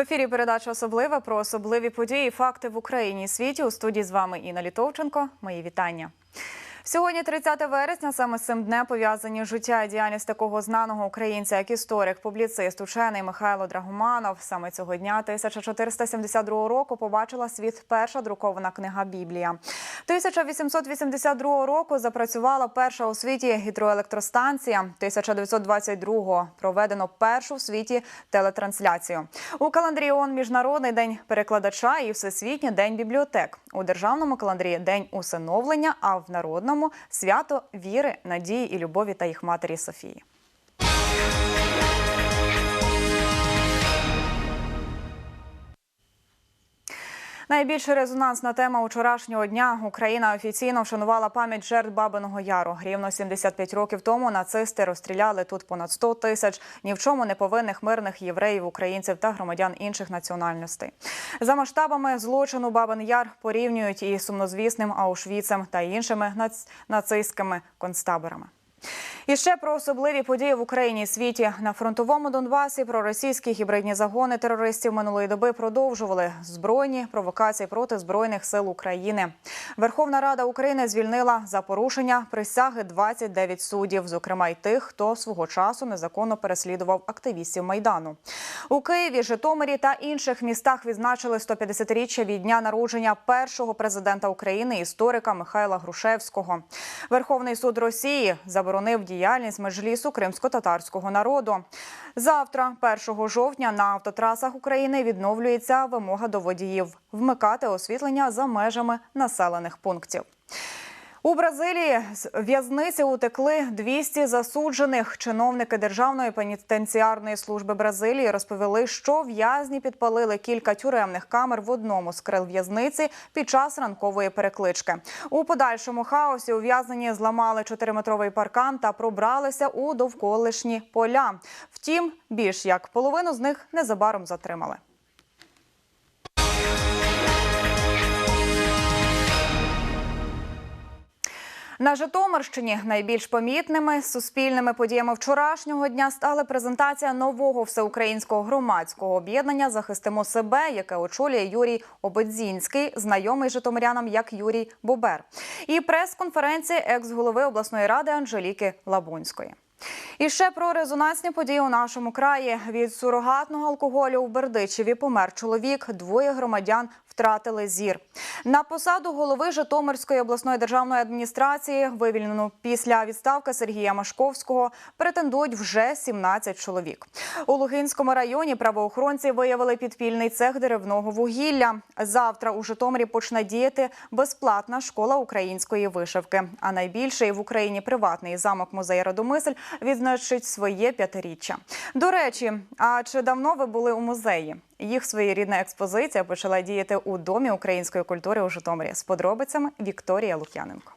Ефірі передача особлива про особливі події, і факти в Україні і світі. У студії з вами Інна Літовченко. Мої вітання. Сьогодні, 30 вересня, саме з цим днем пов'язані життя і діяльність такого знаного українця, як історик, публіцист, учений Михайло Драгоманов. Саме цього дня 1472 року побачила світ перша друкована книга Біблія. 1882 року запрацювала перша у світі гідроелектростанція. 1922 проведено першу в світі телетрансляцію. У календарі ООН Міжнародний день перекладача і Всесвітній день бібліотек. У державному календарі день усиновлення, а в народному свято віри, надії і любові та їх матері Софії. Найбільш резонансна тема вчорашнього дня Україна офіційно вшанувала пам'ять жертв Бабиного Яру. Рівно 75 років тому нацисти розстріляли тут понад 100 тисяч ні в чому не повинних мирних євреїв, українців та громадян інших національностей. За масштабами злочину Бабин Яр порівнюють із сумнозвісним Аушвіцем та іншими нац... нацистськими концтаборами. І ще про особливі події в Україні і світі на фронтовому Донбасі. Про російські гібридні загони терористів минулої доби продовжували збройні провокації проти збройних сил України. Верховна Рада України звільнила за порушення присяги 29 суддів, зокрема й тих, хто свого часу незаконно переслідував активістів майдану. У Києві, Житомирі та інших містах відзначили 150-річчя від дня народження першого президента України, історика Михайла Грушевського. Верховний суд Росії заборонив діяльність меджлісу кримсько-татарського народу. Завтра, 1 жовтня, на автотрасах України відновлюється вимога до водіїв вмикати освітлення за межами населених пунктів. У Бразилії з в'язниці утекли 200 засуджених. Чиновники Державної пенітенціарної служби Бразилії розповіли, що в'язні підпалили кілька тюремних камер в одному з крил в'язниці під час ранкової переклички. У подальшому хаосі ув'язнені зламали 4-метровий паркан та пробралися у довколишні поля. Втім, більш як половину з них незабаром затримали. На Житомирщині найбільш помітними суспільними подіями вчорашнього дня стали презентація нового всеукраїнського громадського об'єднання Захистимо себе, яке очолює Юрій Обедзінський, знайомий житомирянам як Юрій Бобер, і прес-конференція екс-голови обласної ради Анжеліки Лабунської. І ще про резонансні події у нашому краї. Від сурогатного алкоголю у Бердичеві помер чоловік. Двоє громадян втратили зір. На посаду голови Житомирської обласної державної адміністрації, вивільнену після відставки Сергія Машковського, претендують вже 17 чоловік. У Лугинському районі правоохоронці виявили підпільний цех деревного вугілля. Завтра у Житомирі почне діяти безплатна школа української вишивки. А найбільший в Україні приватний замок музей Радомисль відзначить своє п'ятиріччя. До речі, а чи давно ви були у музеї? Їх своєрідна експозиція почала діяти у домі української культури у Житомирі. З подробицями Вікторія Лук'яненко.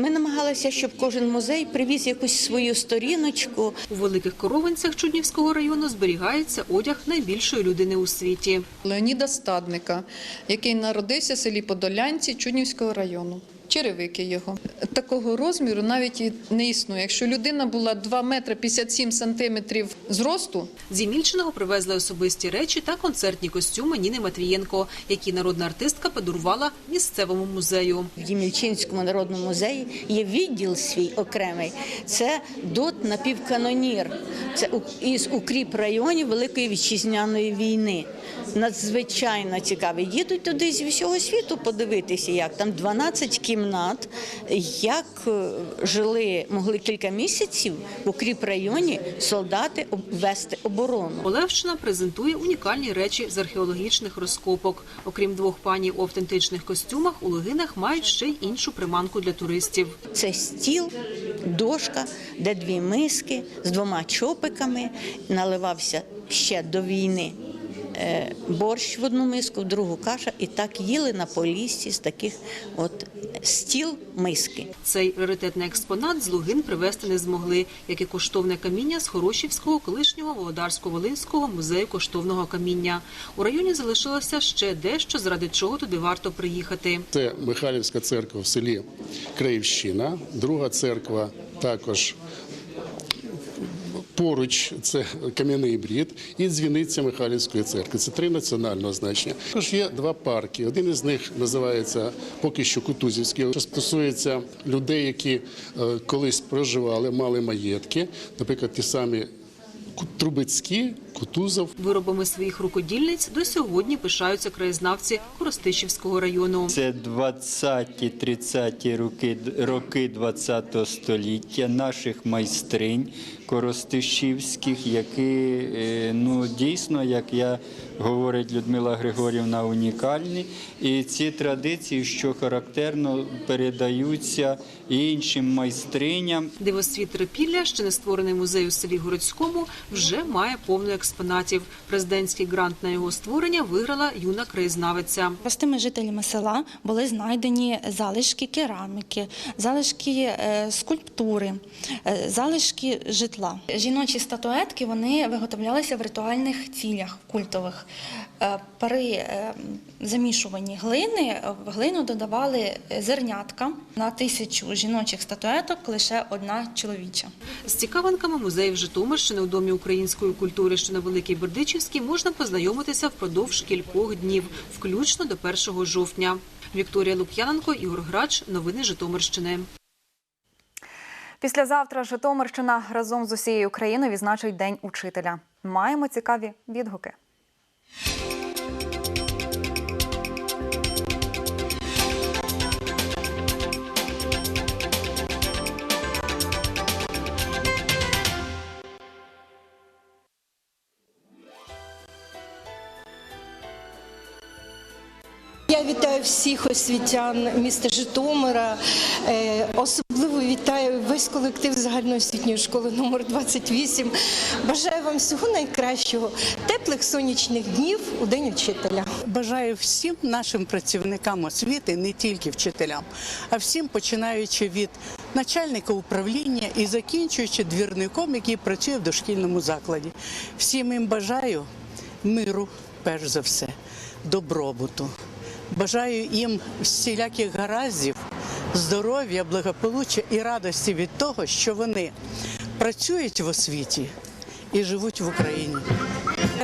Ми намагалися, щоб кожен музей привіз якусь свою сторіночку. У великих коровинцях Чуднівського району зберігається одяг найбільшої людини у світі. Леоніда Стадника, який народився в селі Подолянці Чуднівського району. Черевики його такого розміру навіть і не існує. Якщо людина була 2 метри 57 сантиметрів зросту, З Ємільчиного привезли особисті речі та концертні костюми Ніни Матвієнко, які народна артистка подарувала місцевому музею. В Ємільчинському народному музеї є відділ свій окремий. Це дот напівканонір. Це у- із укріп районів Великої вітчизняної війни. Надзвичайно цікавий. Їдуть туди з всього світу подивитися, як там 12 кімнат, як е, жили, могли кілька місяців в укріп районі солдати вести оборону. Олевщина презентує унікальні речі з археологічних розкопок. Окрім двох пані у автентичних костюмах, у Логинах мають ще й іншу приманку для туристів. Це стіл, дошка, де дві миски з двома чопиками. Наливався ще до війни борщ в одну миску, в другу каша, і так їли на поліссі з таких от стіл миски. Цей раритетний експонат з Лугин привезти не змогли, як і коштовне каміння з Хорошівського колишнього Володарсько-Волинського музею коштовного каміння. У районі залишилося ще дещо, заради чого туди варто приїхати. Це Михайлівська церква в селі Криївщина, друга церква також Поруч це кам'яний брід і дзвіниця Михайлівської церкви. Це три національного значення. Також є два парки. Один із них називається поки що Кутузівський. Що стосується людей, які е, колись проживали, мали маєтки, наприклад, ті самі Трубецькі, Кутузов. Виробами своїх рукодільниць до сьогодні пишаються краєзнавці Коростишівського району. Це 20-30 роки, роки 20 століття наших майстринь коростишівських, які е, ну, дійсно, як я говорить Людмила Григорівна, унікальні. І ці традиції, що характерно, передаються іншим майстриням. Дивосвіт Трипілля, ще не створений музей у селі Городському, вже має повну експонатів. Президентський грант на його створення виграла юна краєзнавиця. Простими жителями села були знайдені залишки кераміки, залишки е, скульптури, е, залишки житла. Жіночі статуетки вони виготовлялися в ритуальних цілях культових. Е, При е, замішуванні глини в глину додавали зернятка на тисячу жіночих статуеток, лише одна чоловіча. З цікавинками музеїв Житомирщини у Домі української культури, що на Великій Бердичівській, можна познайомитися впродовж кількох днів, включно до 1 жовтня. Вікторія Лук'яненко, Ігор Грач. Новини Житомирщини. Післязавтра Житомирщина разом з усією країною відзначить День учителя. Маємо цікаві відгуки. Я вітаю всіх освітян міста Житомира. Е, Особливо вітаю весь колектив загальноосвітньої школи номер 28. Бажаю вам всього найкращого, теплих сонячних днів у День вчителя. Бажаю всім нашим працівникам освіти, не тільки вчителям, а всім починаючи від начальника управління і закінчуючи двірником, який працює в дошкільному закладі. Всім їм бажаю миру, перш за все, добробуту. Бажаю їм всіляких гараздів, здоров'я, благополуччя і радості від того, що вони працюють в освіті і живуть в Україні.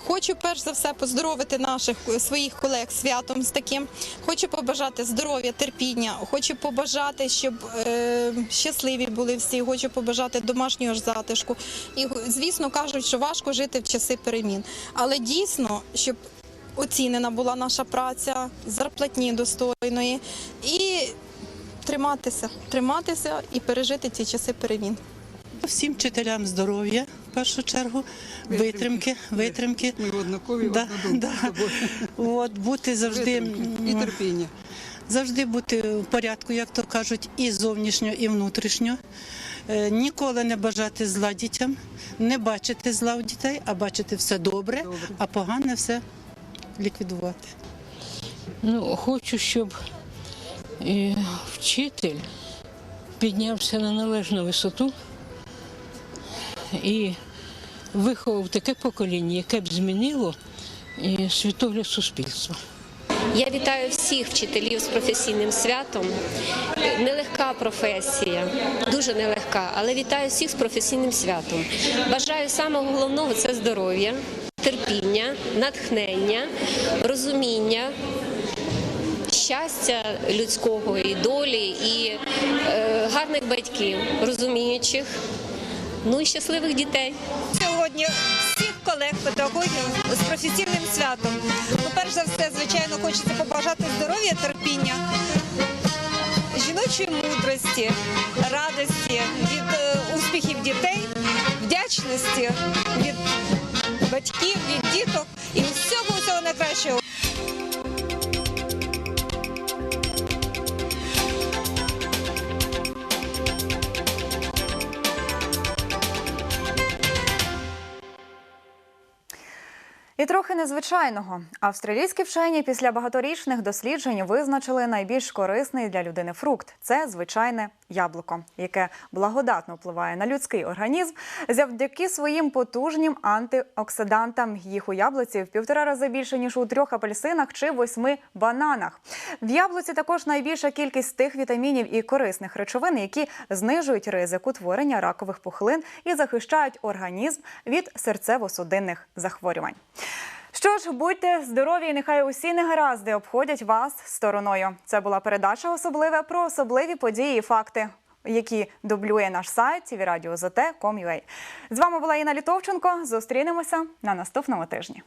Хочу перш за все поздоровити наших своїх колег святом з таким. Хочу побажати здоров'я, терпіння. Хочу побажати, щоб е, щасливі були всі. Хочу побажати домашнього ж затишку. І звісно кажуть, що важко жити в часи перемін. Але дійсно, щоб оцінена була наша праця, зарплатні достойної і триматися, триматися і пережити ці часи перемін. Всім вчителям здоров'я в першу чергу, витримки, витримки. Ми однакові, Да, да. От, бути завжди витримки і терпіння. завжди бути в порядку, як то кажуть, і зовнішньо, і внутрішньо. Е, Ніколи не бажати зла дітям, не бачити зла у дітей, а бачити все добре, а погане все ліквідувати. Ну, хочу, щоб е, вчитель піднявся на належну висоту і виховав таке покоління, яке б змінило е, світогляд суспільства. Я вітаю всіх вчителів з професійним святом. Нелегка професія, дуже нелегка, але вітаю всіх з професійним святом. Бажаю самого головного це здоров'я, терпіння, натхнення, розуміння. Щастя людського і долі, і е, гарних батьків, розуміючих, ну і щасливих дітей. Сьогодні всіх колег педагогів з професійним святом. Ну, перш за все, звичайно, хочеться побажати здоров'я, терпіння, жіночої мудрості, радості від е, успіхів дітей, вдячності від батьків, від діток і всього усього найкращого. І трохи незвичайного. Австралійські вчені після багаторічних досліджень визначили найбільш корисний для людини фрукт це звичайне яблуко, яке благодатно впливає на людський організм завдяки своїм потужнім антиоксидантам. Їх у яблуці в півтора рази більше ніж у трьох апельсинах чи восьми бананах. В яблуці також найбільша кількість тих вітамінів і корисних речовин, які знижують ризик утворення ракових пухлин і захищають організм від серцево-судинних захворювань. Що ж, будьте здорові, і нехай усі негаразди обходять вас стороною. Це була передача особливе про особливі події і факти, які дублює наш сайт tvradio.zt.com.ua. З вами була Інна Літовченко. Зустрінемося на наступному тижні.